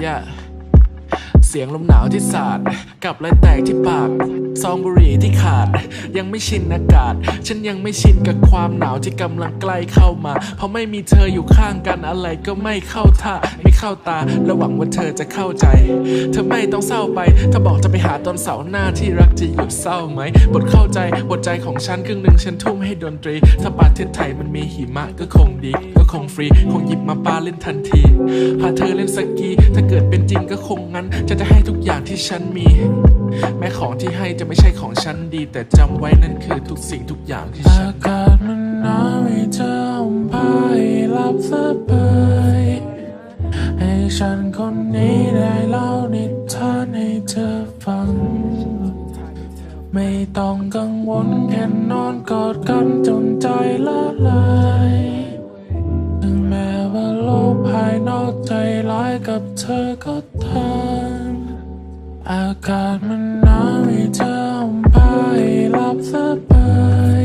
Yeah. เสียงลมหนาวที่สาด กับรอยแตกที่ปาก ซองบุหรี่ที่ขาด ยังไม่ชินอากาศ ฉันยังไม่ชินกับความหนาวที่กำลังใกล้เข้ามา เพราะไม่มีเธออยู่ข้างกันอะไรก็ไม่เข้าท่า เข้าตาและหวังว่าเธอจะเข้าใจ เธอไม่ต้องเศร้าไป ถ้าบอกจะไปหาตอนเสาร์หน้าที่รักจะหยุดเศร้าไหม บทเข้าใจบทใจของฉันครึ่งหนึ่งฉันทุ่มให้ดนตรี ถ้าประเทศไทยมันมีหิมะก็คงดีก็คงฟรี คงหยิบมาปาเล่นทันทีพาเธอเล่นสกีถ้าเกิดเป็นจริงก็คงงั้น จะจะให้ทุกอย่างที่ฉันมี แม้ของที่ให้จะไม่ใช่ของฉันดี แต่จำไว้นั่นคือทุกสิ่งทุกอย่างที่ฉัอากาศมันหนาวให้เธอห่มผ้าให้หลับสบาย ฉันคนนี้ได้เล่านิทานให้เธอฟัง ไม่ต้องกังวลแค่นอนกอดกันจนใจละลายถึงแม้ว่าโลกภายนอกใจร้ายกับเธอก็ตามอากาศมันหนาวให้เธอห่มผ้าให้หลับสบาย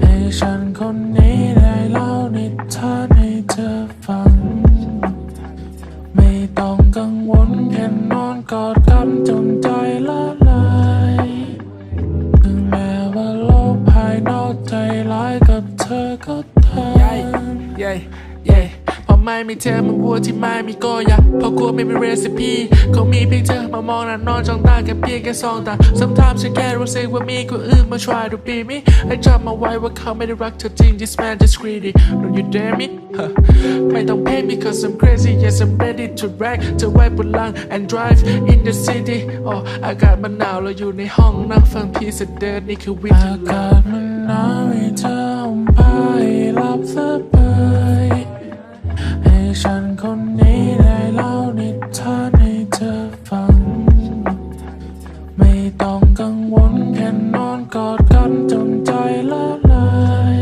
ให้ฉันคนนี้ได้เล่านิทาน กอดกันจนใจละลายถึงแม้ว่าโลกภายนอกใจร้ายกับเธอก็ ไม่มีเธอมันวัวที่ไม่มีก็อยากเพราะกลัวไม่มีเรซิปีคงมีเพียงเธอมามองหน้านอนจ้องตาแค่เพียงแค่สองตา sometimes ฉันแค่รู้สึกว่ามีคนอื่นมา try to be me ให้จำเอาไว้ว่าเขาไม่ได้รักเธอจริง this man just greedy don't you dare me ไม่ต้อง pay me cause I'm crazy yes I'm ready to drag เธอไว้บนหลัง and drive in the city อ้อากาศมันหนาวเราอยู่ในห้องนั่งฟังพีเสเดินนี่คือวิอาธีกาศมันหนาวให้เธอ ต้องกังวลแค่นอนกอดกันจนใจละลาย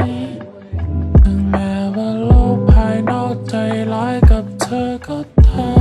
แม้ว่าโลกภายนใจร้ายกับเธอก็ตาม